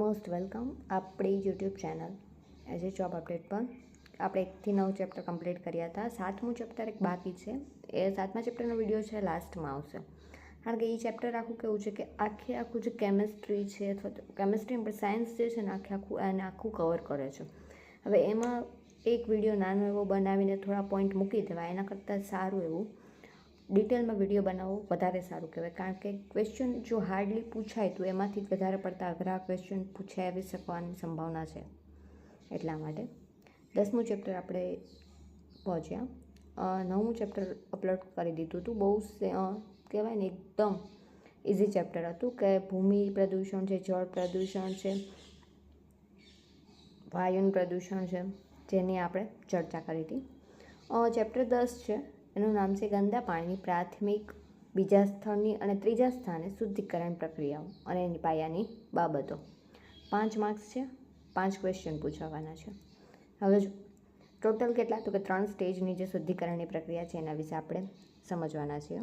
Most welcome આપણી YouTube channel as a job update પર. આપણે એકથી નવ ચેપ્ટર કમ્પ્લીટ કર્યા હતા. સાતમું ચેપ્ટર એક બાકી છે. એ સાતમા ચેપ્ટરનો વીડિયો છે લાસ્ટમાં આવશે. કારણ કે એ ચેપ્ટર આખું કેવું છે કે આખે આખું જે કેમેસ્ટ્રી છે, અથવા તો કેમેસ્ટ્રી પણ સાયન્સ જે છે ને આખે આખું, એને આખું કવર કરે છે. હવે એમાં એક વીડિયો નાનો એવો બનાવીને થોડા પોઈન્ટ મૂકી દેવાય. એના કરતાં સારું એવું. ડિટેલમાં વીડિયો બનાવવો વધારે સારું કહેવાય. કારણ કે ક્વેશ્ચન જો હાર્ડલી પૂછાય, તો એમાંથી વધારે પડતા અઘરા ક્વેશ્ચન પૂછાય આવી શકવાની સંભાવના છે. એટલા માટે દસમું ચેપ્ટર આપણે પહોંચ્યા. નવમું ચેપ્ટર અપલોડ કરી દીધું હતું. બહુ કહેવાય ને એકદમ ઇઝી ચેપ્ટર હતું કે ભૂમિ પ્રદૂષણ છે, જળ પ્રદૂષણ છે, વાયુનું પ્રદૂષણ છે, જેની આપણે ચર્ચા કરી હતી. ચેપ્ટર દસ છે. એનું નામ છે ગંદા પાણીની પ્રાથમિક બીજા સ્થળની અને ત્રીજા સ્થાને શુદ્ધિકરણ પ્રક્રિયાઓ અને એની પાયાની બાબતો. પાંચ માર્ક્સ છે, પાંચ ક્વેશ્ચન પૂછવાના છે. હવે ટોટલ કેટલા? તો કે ત્રણ સ્ટેજની જે શુદ્ધિકરણની પ્રક્રિયા છે, એના વિશે આપણે સમજવાના છીએ.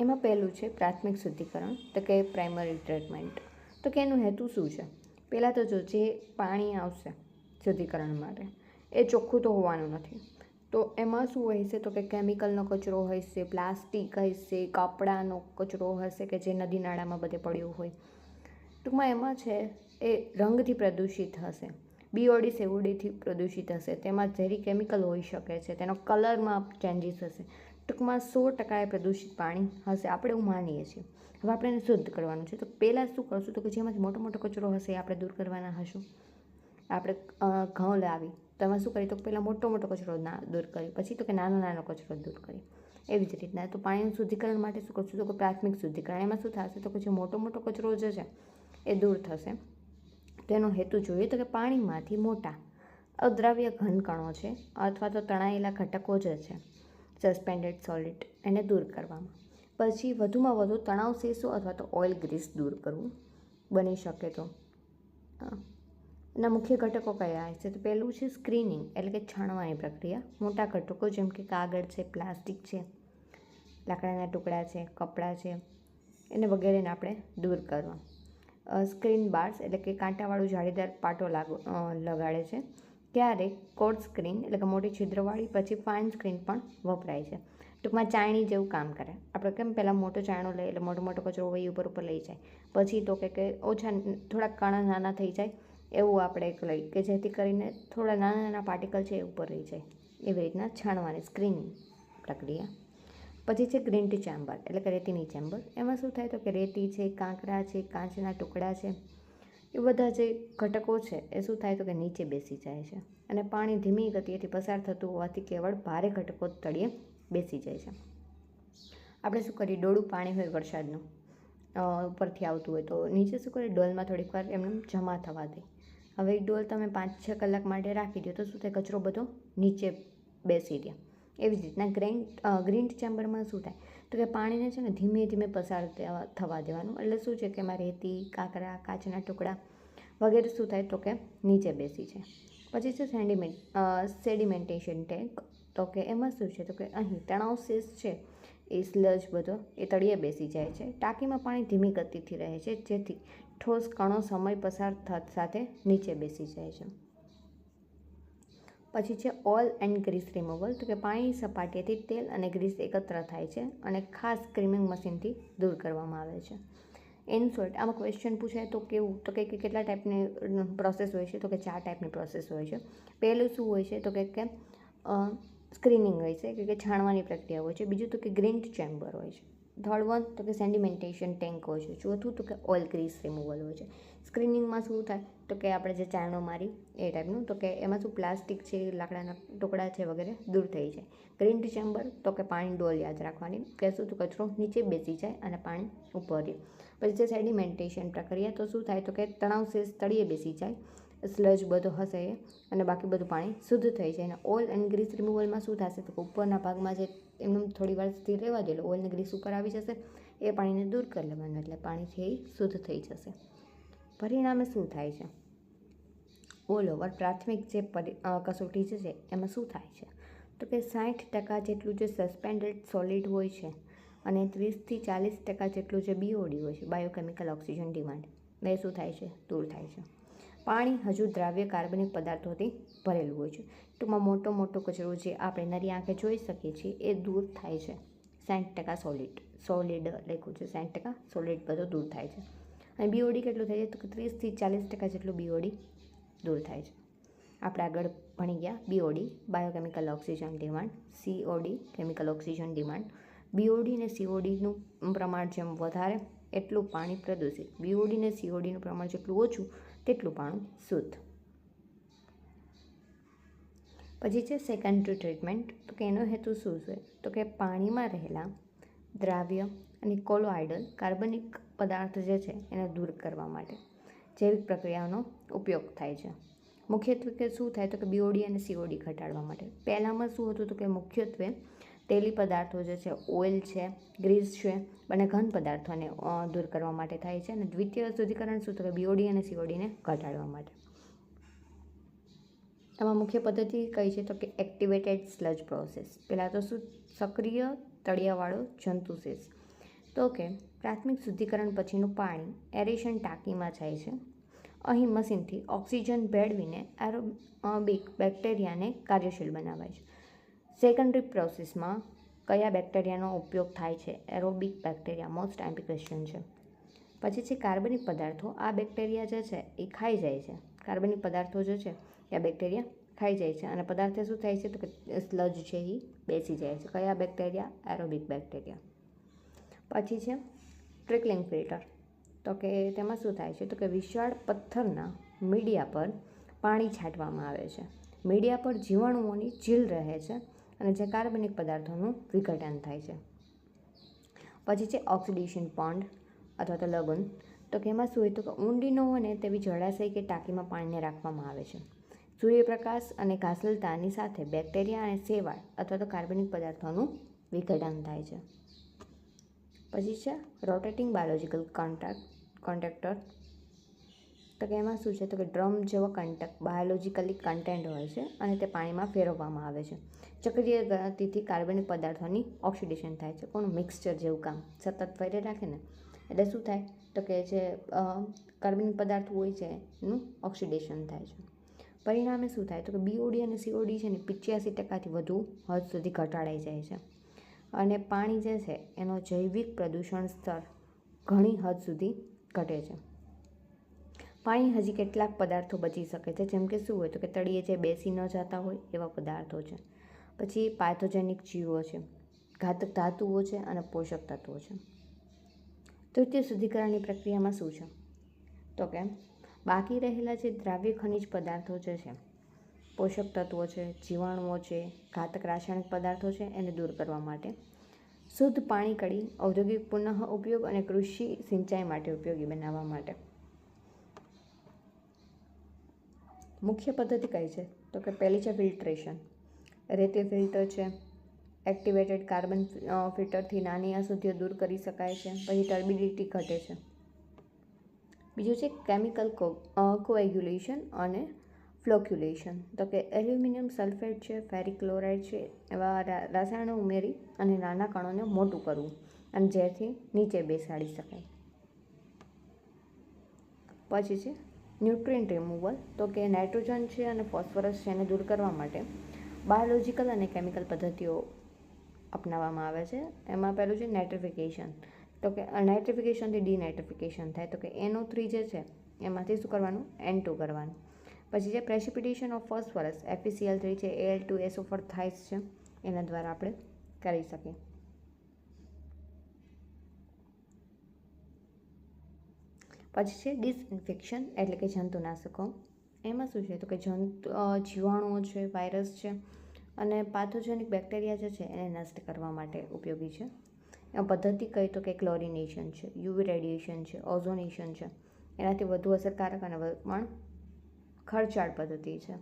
એમાં પહેલું છે પ્રાથમિક શુદ્ધિકરણ, તો કે પ્રાઇમરી ટ્રીટમેન્ટ તો કે એનું હેતુ શું છે? પહેલાં તો જો જે પાણી આવશે શુદ્ધિકરણ માટે એ ચોખ્ખું તો હોવાનું નથી. તો એમાં શું હશે? તો કે કેમિકલનો કચરો હશે પ્લાસ્ટિક હશે, કપડાનો કચરો હશે કે જે નદી નાળામાં બધે પડ્યું હોય. ટૂંકમાં એમાં છે, એ રંગથી પ્રદૂષિત હશે. બીઓડી સેવડીથી પ્રદૂષિત હશે. તેમાં ઝેરી કેમિકલ હોઈ શકે છે. તેનો કલરમાં ચેન્જીસ હશે. ટૂંકમાં સો ટકા એ પ્રદૂષિત પાણી હશે આપણે એવું માનીએ છીએ. હવે આપણે એને શુદ્ધ કરવાનું છે. તો પહેલાં શું કરશું? તો કે જેમાંથી મોટો મોટો કચરો હશે એ આપણે દૂર કરવાના હશું. આપણે ઘઉં લાવી. તો એમાં શું કરી તો પહેલાં મોટો મોટો કચરો ના દૂર કરી પછી તો કે નાનો નાનો કચરો દૂર કરી એવી જ રીતના તો પાણીનું શુદ્ધિકરણ માટે શું કરશું? તો કે પ્રાથમિક શુદ્ધિકરણ. એમાં શું થશે? તો કે જે મોટો મોટો કચરો જે છે, એ દૂર થશે. તેનો હેતુ જોઈએ તો કે પાણીમાંથી મોટા અદ્રાવ્ય ઘનકણો છે અથવા તો તણાયેલા ઘટકો જે છે સસ્પેન્ડેડ સોલિડ એને દૂર કરવામાં. પછી વધુમાં વધુ તણાવ શેષો અથવા તો ઓઇલ ગ્રીસ દૂર કરવું બની શકે તો. એના મુખ્ય ઘટકો કયા છે? તો પહેલું છે સ્ક્રીનિંગ એટલે કે છાણવાની પ્રક્રિયા. મોટા ઘટકો જેમ કે કાગળ છે, પ્લાસ્ટિક છે, લાકડાના ટુકડા છે, કપડાં છે, એને વગેરેને આપણે દૂર કરવા. સ્ક્રીન બાર્સ એટલે કે કાંટાવાળું જાળીદાર પાટો લાગો લગાડે છે. ક્યારેક કોડ સ્ક્રીન એટલે કે મોટી છિદ્રવાળી, પછી ફાઇન સ્ક્રીન પણ વપરાય છે. ટૂંકમાં ચાયણી જેવું કામ કરે. આપણે કેમ પહેલાં મોટો ચાયણો લઈએ, એટલે મોટો મોટો કચરો વહી ઉપર ઉપર લઈ જાય. પછી તો કે ઓછા, થોડાક કણા નાના થઈ જાય. એવું આપણે એક લઈ કે જેથી કરીને થોડા નાના નાના પાર્ટિકલ છે એ ઉપર રહી જાય. એવી રીતના છાણવાની સ્ક્રીન પ્રક્રિયા. પછી છે ગ્રીન ટી ચેમ્બર એટલે કે રેતીની ચેમ્બર એમાં શું થાય તો કે રેતી છે, કાંકરા છે, કાચના ટુકડા છે, એ બધા જે ઘટકો છે એ શું થાય તો કે નીચે બેસી જાય છે. અને પાણી ધીમી ગતિએથી પસાર થતું હોવાથી કેવળ ભારે ઘટકો તળિયે બેસી જાય છે. આપણે શું કરીએ? ડોળું પાણી હોય વરસાદનું ઉપરથી આવતું હોય તો નીચે શું કરીએ? ડોલમાં થોડીક વાર એમને જમા થવા દે. હવે એ ડોલ તમે પાંચ છ કલાક માટે રાખી દો તો શું થાય? કચરો બધો નીચે બેસી રહ્યા એવી જ રીતના ગ્રેન ગ્રીન ચેમ્બરમાં શું થાય? તો કે પાણીને છે ને ધીમે ધીમે પસાર થવા દેવાનું. એટલે શું છે કે એમાં રેતી, કાંકરા, કાચના ટુકડા વગેરે શું થાય? તો કે નીચે બેસી છે પછી છે સેન્ડિમેન્ટ સેડિમેન્ટેશન ટેન્ક. તો કે એમાં શું છે? તો કે અહીં તણાવ શેષ છે, એ સ્લજ બધો એ તળિયે બેસી જાય છે. ટાંકીમાં પાણી ધીમી ગતિથી રહે છે, જેથી ઠોસ કણો સમય પસાર સાથે નીચે બેસી જાય છે. પછી છે ઓઇલ એન્ડ ગ્રીસ રિમૂવલ. તો કે પાણી સપાટીએથી તેલ અને ગ્રીસ એકત્ર થાય છે અને ખાસ ક્રીમિંગ મશીનથી દૂર કરવામાં આવે છે. ઇન શોર્ટ આમાં ક્વેશ્ચન પૂછાય તો કેવું? તો કે કેટલા ટાઈપની પ્રોસેસ હોય છે? તો કે ચાર ટાઈપની પ્રોસેસ હોય છે. પહેલું શું હોય છે? તો કે સ્ક્રીનિંગ હોય છે કે છાણવાની પ્રક્રિયા હોય છે. બીજું તો કે ગ્રીન ચેમ્બર હોય છે. થર્ડ વન તો કે સેન્ડિમેન્ટેશન ટેન્ક હોય છે. ચોથું તો કે ઓઇલ ગ્રીસ રિમૂવલ હોય છે. સ્ક્રીનિંગમાં શું થાય? તો કે આપણે જે ચાણો મારી, એ ટાઈપનું તો કે એમાં શું પ્લાસ્ટિક છે, લાકડાના ટુકડા છે વગેરે દૂર થઈ જાય. ગ્રીન ચેમ્બર તો કે પાણી ડોલ યાદ રાખવાની. કે શું તો કચરો નીચે બેસી જાય અને પાણી ઉપર રહે. પછી જે સેડિમેન્ટેશન પ્રક્રિયા. તો શું થાય? તો કે તણાવ શેષ તળિયે બેસી જાય. સ્લજ બધો હશે અને બાકી બધું પાણી શુદ્ધ થઈ જાય. અને ઓઇલ એન્ડ ગ્રીસ રિમૂવલમાં શું થશે? તો ઉપરના ભાગમાં જે એમનું થોડી વાર સ્થિર રહેવા દે ઓઇલ અને ગ્રીસ ઉપર આવી જશે, એ પાણીને દૂર કરી લેવાનું, એટલે પાણીથી એ શુદ્ધ થઈ જશે. પરિણામે શું થાય છે? ઓલ ઓવર પ્રાથમિક જે કસોટી છે, એમાં શું થાય છે? તો કે સાઠ ટકા જેટલું જે સસ્પેન્ડેડ સોલિડ હોય છે અને ત્રીસથી ચાલીસ ટકા જેટલું જે બીઓડી હોય છે બાયોકેમિકલ ઓક્સિજન ડિમાન્ડ એ શું થાય છે? દૂર થાય છે. પાણી હજુ દ્રાવ્ય કાર્બનિક પદાર્થોથી ભરેલું હોય છે. ટૂંકમાં મોટો મોટો કચરો જે આપણે નરી આંખે જોઈ શકીએ છીએ એ દૂર થાય છે. સાઠ ટકા સોલિડ સોલિડ લખ્યું છે સાઠ ટકા સોલિડ બધો દૂર થાય છે. અને બીઓડી કેટલું થાય છે? તો ત્રીસથી ચાલીસ ટકા જેટલું બીઓડી દૂર થાય છે. આપણે આગળ ભણી ગયા. BOD biochemical oxygen demand COD chemical oxygen demand BOD ને સીઓડીનું પ્રમાણ જેમ વધારે, એટલું પાણી પ્રદૂષિત. બીઓડી ને સીઓડીનું પ્રમાણ જેટલું ઓછું તેટલું પાણું શુદ્ધ. પછી છે સેકન્ડરી ટ્રીટમેન્ટ તો કે એનો હેતુ શું છે? તો કે પાણીમાં રહેલા દ્રાવ્ય અને કોલોઆઇડલ કાર્બનિક પદાર્થ જે છે એને દૂર કરવા માટે જૈવિક પ્રક્રિયાનો ઉપયોગ થાય છે. મુખ્યત્વે કે શું થાય? તો કે બીઓડી અને સીઓડી ઘટાડવા માટે. પહેલાંમાં શું હતું? તો કે મુખ્યત્વે તેલી પદાર્થો જે છે, ઓઇલ છે, ગ્રીસ છે અને ઘન પદાર્થોને દૂર કરવા માટે થાય છે અને દ્વિતીય શુદ્ધિકરણ શું? તો બીઓડી અને સીઓડીને ઘટાડવા માટે. એમાં મુખ્ય પદ્ધતિ કઈ છે? તો કે એક્ટિવેટેડ સ્લજ પ્રોસેસ પહેલાં તો શું? સક્રિય તળિયાવાળો જંતુશેષ તો કે પ્રાથમિક શુદ્ધિકરણ પછીનું પાણી એરેશન ટાંકીમાં જાય છે. અહીં મશીનથી ઓક્સિજન ભેળવીને એરોબિક બેક્ટેરિયાને કાર્યશીલ બનાવાય છે. સેકન્ડરી પ્રોસેસમાં કયા બેક્ટેરિયાનો ઉપયોગ થાય છે? Aerobic bacteria most IMP question છે. પછી છે કાર્બનિક પદાર્થો. આ બેક્ટેરિયા જે છે, એ ખાઈ જાય છે. કાર્બનિક પદાર્થો જે છે, એ બેક્ટેરિયા ખાઈ જાય છે. અને પદાર્થ શું થાય છે તો કે સ્લજ છે એ બેસી જાય છે. કયા બેક્ટેરિયા એરોબિક બેક્ટેરિયા પછી છે ટ્રિકલિંગ ફિલ્ટર તો કે તેમાં શું થાય છે? તો કે વિશાળ પથ્થરના મીડિયા પર પાણી છાંટવામાં આવે છે. મીડિયા પર જીવાણુઓની ચીલ રહે છે. અને જે કાર્બનિક પદાર્થોનું વિઘટન થાય છે. પછી છે ઓક્સિડેશન પોન્ડ અથવા તો લગન. તો કે એમાં શું હોય તો કે ઊંડી ન હોય ને તેવી જળાશય કે ટાંકીમાં પાણીને રાખવામાં આવે છે. સૂર્યપ્રકાશ અને ઘાસલતાની સાથે બેક્ટેરિયા અને સેવાળ અથવા તો કાર્બનિક પદાર્થોનું વિઘટન થાય છે. પછી છે રોટેટિંગ બાયોલોજિકલ કોન્ટ્રાક્ટ કોન્ટેક્ટર તો કે એમાં શું છે? તો કે ડ્રમ જેવો કન્ટક બાયોલોજીકલી કન્ટેન્ટ હોય છે અને તે પાણીમાં ફેરવવામાં આવે છે. ચક્રીય ગતિથી કાર્બનિક પદાર્થોની ઓક્સિડેશન થાય છે. કોણ મિક્સચર જેવું કામ. સતત ફેરે રાખે ને? એટલે શું થાય? તો કે જે કાર્બનિક પદાર્થ હોય છે, એનું ઓક્સિડેશન થાય છે. પરિણામે શું થાય? તો કે બીઓડી અને સીઓડી છે ને પિચ્યાસી ટકાથી વધુ હદ સુધી ઘટાડાઈ જાય છે. અને પાણી જે છે, એનો જૈવિક પ્રદૂષણ સ્તર ઘણી હદ સુધી ઘટે છે. પાણી હજી કેટલાક પદાર્થો બચી શકે છે. જેમ કે શું હોય તો કે તળીએ જે બેસી ન જતા હોય એવા પદાર્થો છે. પછી પાથોજેનિક જીવો છે, ઘાતક ધાતુઓ છે અને પોષક તત્વો છે. તૃતીય શુદ્ધિકરણની પ્રક્રિયામાં શું છે? તો કે બાકી રહેલા જે દ્રાવ્ય ખનિજ પદાર્થો જે છે, પોષક તત્વો છે, જીવાણુઓ છે, ઘાતક રાસાયણિક પદાર્થો છે એને દૂર કરવા માટે શુદ્ધ પાણી કડી, ઔદ્યોગિક પુનઃ ઉપયોગ અને કૃષિ સિંચાઈ માટે ઉપયોગી બનાવવા માટે. મુખ્ય પદ્ધતિ કઈ છે? તો કે પહેલી છે ફિલ્ટ્રેશન. રેતી ફિલ્ટર છે. એક્ટિવેટેડ કાર્બન ફિલ્ટરથી નાની અશુદ્ધિઓ દૂર કરી શકાય છે. પછી ટર્બિડિટી ઘટે છે. બીજું છે કેમિકલ કો કોએગ્યુલેશન અને ફ્લોક્યુલેશન. તો કે એલ્યુમિનિયમ સલ્ફેટ છે, ફેરિક ક્લોરાઇડ છે, એવા રસાયણો ઉમેરી અને નાના કણોને મોટું કરવું અને જેથી નીચે બેસાડી શકાય. પછી છે ન્યુટ્રિયન્ટ રિમૂવલ, તો કે નાઇટ્રોજન છે અને ફોસ્ફરસ છે એને દૂર કરવા માટે બાયોલોજિકલ અને કેમિકલ પદ્ધતિઓ અપનાવવામાં આવે છે. એમાં પહેલું છે નાઇટ્રિફિકેશન. તો કે નાઇટ્રિફિકેશનથી ડીનાઇટ્રિફિકેશન થાય. તો કે એનો થ્રી જે છે, એમાંથી શું કરવાનું? એન ટુ કરવાનું. પછી જે precipitation of phosphorus FeCl three છે Al two SO four thrice છે, એના દ્વારા આપણે કરી શકીએ. પછી છે ડિસઇન્ફેક્શન, એટલે કે જંતુનાશકો. એમાં શું છે? તો કે જંતુ જીવાણુઓ છે, વાયરસ છે, અને પાથોજેનિક બેક્ટેરિયા જે છે એને નષ્ટ કરવા માટે ઉપયોગી છે. એમાં પદ્ધતિ કહી તો કે ક્લોરિનેશન છે, યુવી રેડિએશન છે, ઓઝોનેશન છે. એનાથી વધુ અસરકારક અને પણ ખર્ચાળ પદ્ધતિ છે.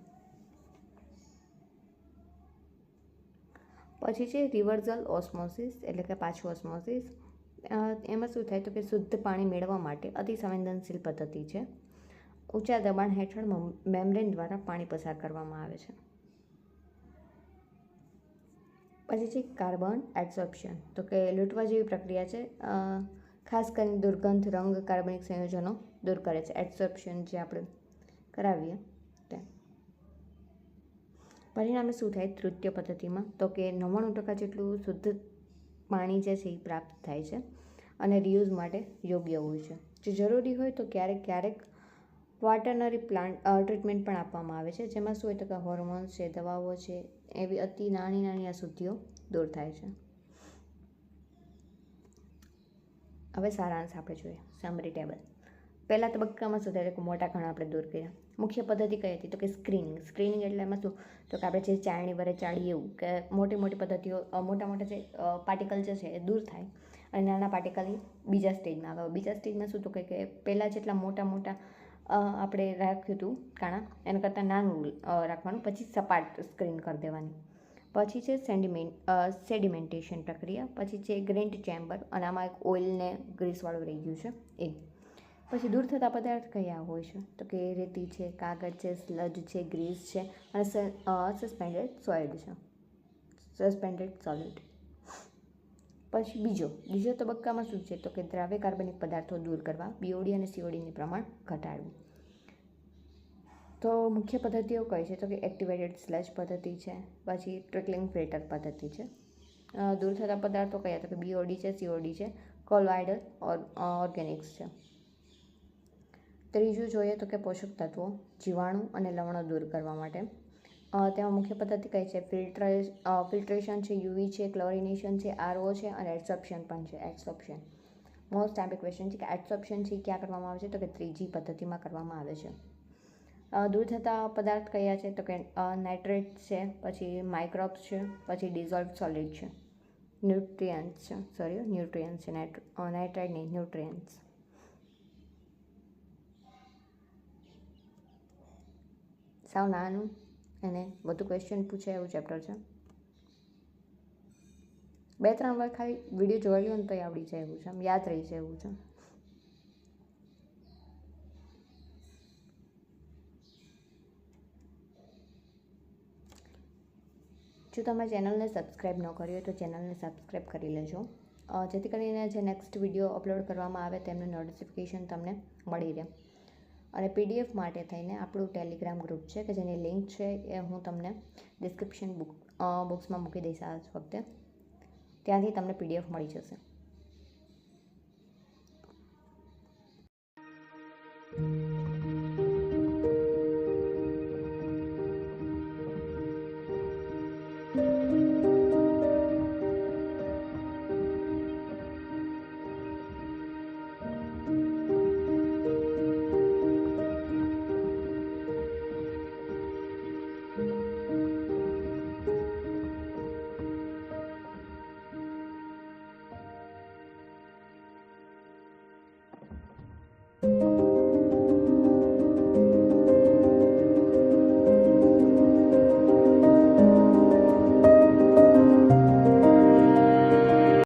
પછી છે રિવર્સલ ઓસ્મોસિસ, એટલે કે પાછું ઓસ્મોસિસ. એમાં શું થાય તો કે શુદ્ધ પાણી મેળવવા માટે અતિ સંવેદનશીલ પદ્ધતિ છે. ઊંચા દબાણ હેઠળ મેમ્બ્રેન દ્વારા પાણી પસાર કરવામાં આવે છે. પછી છે કાર્બન એડસોપ્શન તો કે લૂંટવા જેવી પ્રક્રિયા છે. ખાસ કરીને દુર્ગંધ, રંગ, કાર્બનિક સંયોજનો દૂર કરે છે. એબ્સોર્પ્શન જે આપણે કરાવીએ તે. પરિણામે શું થાય? તૃતીય પદ્ધતિમાં તો કે નવ્વાણું ટકા જેટલું શુદ્ધ પાણી જે છે એ પ્રાપ્ત થાય છે અને રિયુઝ માટે યોગ્ય હોય છે. જો જરૂરી હોય તો ક્યારેક ક્યારેક ક્વાટરનરી પ્લાન્ટ ટ્રીટમેન્ટ પણ આપવામાં આવે છે. જેમાં શું હોય તો કે હોર્મોન્સ છે, દવાઓ છે, એવી અતિ નાની નાની અશુદ્ધિઓ દૂર થાય છે. હવે સારાંશ આપણે જોઈએ. સમરી ટેબલ પહેલા તબક્કામાં સુધારે મોટા ઘણા આપણે દૂર કર્યા. મુખ્ય પદ્ધતિ કઈ હતી? તો કે સ્ક્રીનિંગ સ્ક્રીનિંગ એટલે એમાં શું? તો કે આપણે જે ચાળણી વરે ચાળીએ એવું કે મોટી મોટી પદ્ધતિઓ મોટા મોટા જે પાર્ટિકલ જે છે એ દૂર થાય અને નાના પાર્ટિકલ બીજા સ્ટેજમાં આવે. બીજા સ્ટેજમાં શું તો કે પહેલાં જેટલા મોટા મોટા આપણે રાખ્યું હતું કાણા, એના કરતાં નાનું રાખવાનું. પછી સપાટ સ્ક્રીન કરી દેવાની. પછી છે સેન્ડિમેન્ટ સેડિમેન્ટેશન પ્રક્રિયા. પછી છે ગ્રેન્ટ ચેમ્બર અને આમાં એક ઓઇલને ગ્રીસવાળું રહી ગયું છે. એ. પછી દૂર થતા પદાર્થ કયા હોય છે? તો કે રેતી છે, કાગળ છે, સ્લજ છે, ગ્રીસ છે અને સસ્પેન્ડેડ સોલિડ છે. સસ્પેન્ડેડ સોલિડ પછી બીજો બીજો તબક્કામાં શું છે? તો કે દ્રાવ્ય કાર્બનિક પદાર્થો દૂર કરવા બીઓડી અને સીઓડીનું પ્રમાણ ઘટાડવું. તો મુખ્ય પદ્ધતિઓ કઈ છે? તો કે એક્ટિવેટેડ સ્લજ પદ્ધતિ છે, પછી ટ્રિકલિંગ ફિલ્ટર પદ્ધતિ છે. દૂર થતા પદાર્થો કયા? તો કે બીઓડી છે સીઓડી છે કોલોઇડલ ઓર્ગેનિક્સ છે. ત્રીજું જોઈએ તો કે પોષક તત્વો, જીવાણુ અને લવણો દૂર કરવા માટે. તેમાં મુખ્ય પદ્ધતિ કઈ છે? ફિલ્ટ્રે ફિલ્ટ્રેશન છે, યુવી છે, ક્લોરિનેશન છે, આરઓ છે અને એડસોપ્શન પણ છે એડસોપ્શન મોસ્ટ ટાઈમ ક્વેશ્ચન છે કે એડસોપ્શન છે ક્યાં કરવામાં આવે છે? તો કે ત્રીજી પદ્ધતિમાં કરવામાં આવે છે. દૂર થતા પદાર્થ કયા છે? તો કે નાઇટ્રેટ છે, પછી માઇક્રોબ્સ છે, પછી ડિઝોલ્વ સોલિડ છે. ન્યુટ્રિયન્ટ્સ છે સોરી ન્યુટ્રિયન્ટ્સ છે નાઇટ્રાઇટ નહીં ન્યુટ્રિયન્ટ્સ સાવ નાનું અને વધુ ક્વેશ્ચન પૂછે એવું ચેપ્ટર છે. બે, ત્રણ વાર ખાલી વીડિયો જોઈ લો ને તો આવડી જાય એવું છે. આમ યાદ રહી જાય એવું છે. જો તમે ચેનલને સબસ્ક્રાઈબ ન કરી હોય તો ચેનલને સબસ્ક્રાઈબ કરી લેજો. જેથી કરીને જે નેક્સ્ટ વીડિયો અપલોડ કરવામાં આવે તેમનું નોટિફિકેશન તમને મળી રહે. અને પીડીએફ માટે થઈને આપણું ટેલિગ્રામ ગ્રુપ છે કે જેની લિંક છે એ હું તમને ડિસ્ક્રિપ્શન બુક બોક્સમાં મૂકી દઈશ આ વખતે. ત્યાંથી તમને પીડીએફ મળી જશે.